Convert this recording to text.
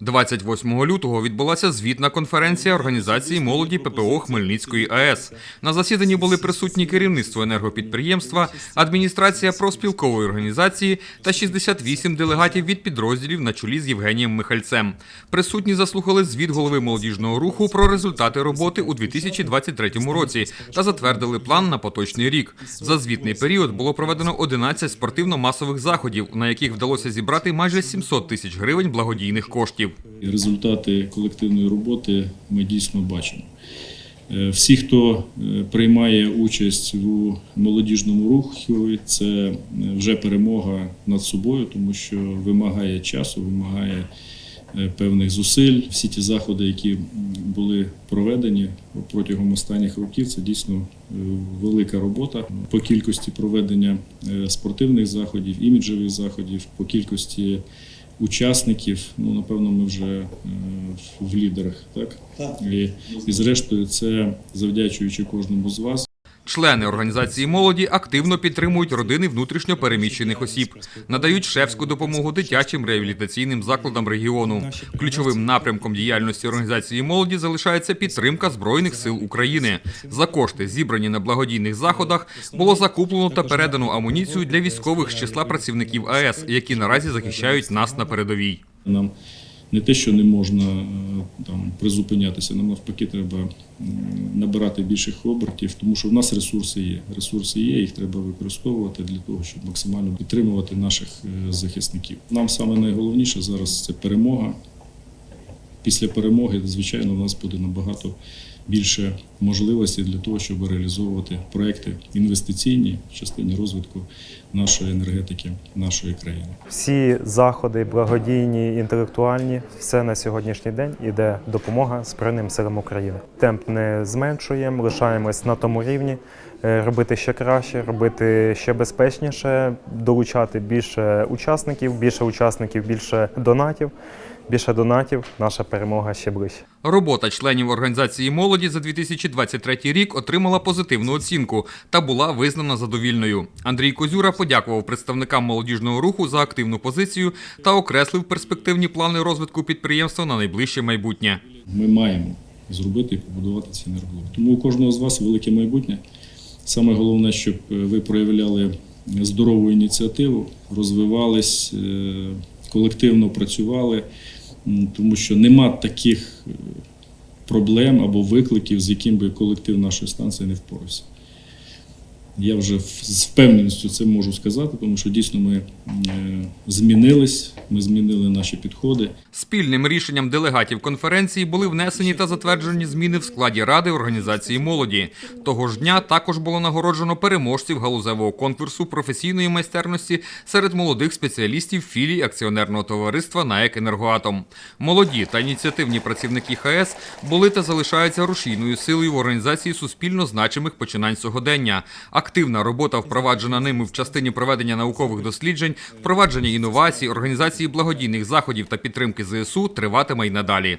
28 лютого відбулася звітна конференція організації молоді ППО Хмельницької АЕС. На засіданні були присутні керівництво енергопідприємства, адміністрація проспілкової організації та 68 делегатів від підрозділів на чолі з Євгенієм Михальцем. Присутні заслухали звіт голови молодіжного руху про результати роботи у 2023 році та затвердили план на поточний рік. За звітний період було проведено 11 спортивно-масових заходів, на яких вдалося зібрати майже 700 тисяч гривень благодійних коштів. І Результати колективної роботи ми дійсно бачимо. Е, Всі, хто е, приймає участь у молодіжному руху, це е, вже перемога над собою, тому що вимагає часу, вимагає певних зусиль. Всі ті заходи, які були проведені протягом останніх років, це дійсно велика робота по кількості проведення спортивних заходів, іміджевих заходів, по кількості учасників. Ну, напевно, ми вже е, в лідерах, так? І, і зрештою, це завдячуючи кожному з вас. Члени організації молоді активно підтримують родини внутрішньо переміщених осіб, надають шефську допомогу дитячим реабілітаційним закладам регіону. Ключовим напрямком діяльності організації молоді залишається підтримка збройних сил України. За кошти, зібрані на благодійних заходах, було закуплено та передано амуніцію для військових з числа працівників АЕС, які наразі захищають нас на передовій. Не те, що не можна е, там призупинятися, нам навпаки треба набирати більших обертів, тому що в нас ресурси є. Ресурси є, їх треба використовувати для того, щоб максимально підтримувати наших е, захисників. Нам саме найголовніше зараз це перемога. Після перемоги, звичайно, у нас буде набагато більше можливостей для того, щоб реалізовувати проекти інвестиційні в частині розвитку нашої енергетики, нашої країни. Всі заходи, благодійні, інтелектуальні, все на сьогоднішній день іде допомога Збройним силам України. Темп не зменшуємо, лишаємось на тому рівні, е, робити ще краще, робити ще безпечніше, долучати більше учасників, більше учасників, більше донатів. Більше донатів, наша перемога ще ближче. Робота членів організації молоді за 2023 рік отримала позитивну оцінку та була визнана задовільною. Андрій Козюра подякував представникам молодіжного руху за активну позицію та окреслив перспективні плани розвитку підприємства на найближче майбутнє. Ми маємо зробити і побудувати ці енергоблоки. Тому у кожного з вас велике майбутнє. Саме головне, щоб е, ви проявляли здорову ініціативу, розвивались, е, колективно працювали, тому що нема таких е, проблем або викликів, з яким би колектив нашої станції не впорався. Я вже з впевненістю це можу сказати, тому що дійсно ми е, змінились, ми змінили наші підходи. Спільним рішенням делегатів конференції були внесені та затверджені зміни в складі ради організації молоді. Того ж дня також було нагороджено переможців галузевого конкурсу професійної майстерності серед молодих спеціалістів філій акціонерного товариства НАЕК «Енергоатом». Молоді та ініціативні працівники ХАЕС були та залишаються рушійною силою в організації суспільно значимих починань сьогодення. Активна робота, впроваджена ними в частині проведення наукових досліджень, впровадження інновацій, організації благодійних заходів та підтримки ЗСУ триватиме й надалі.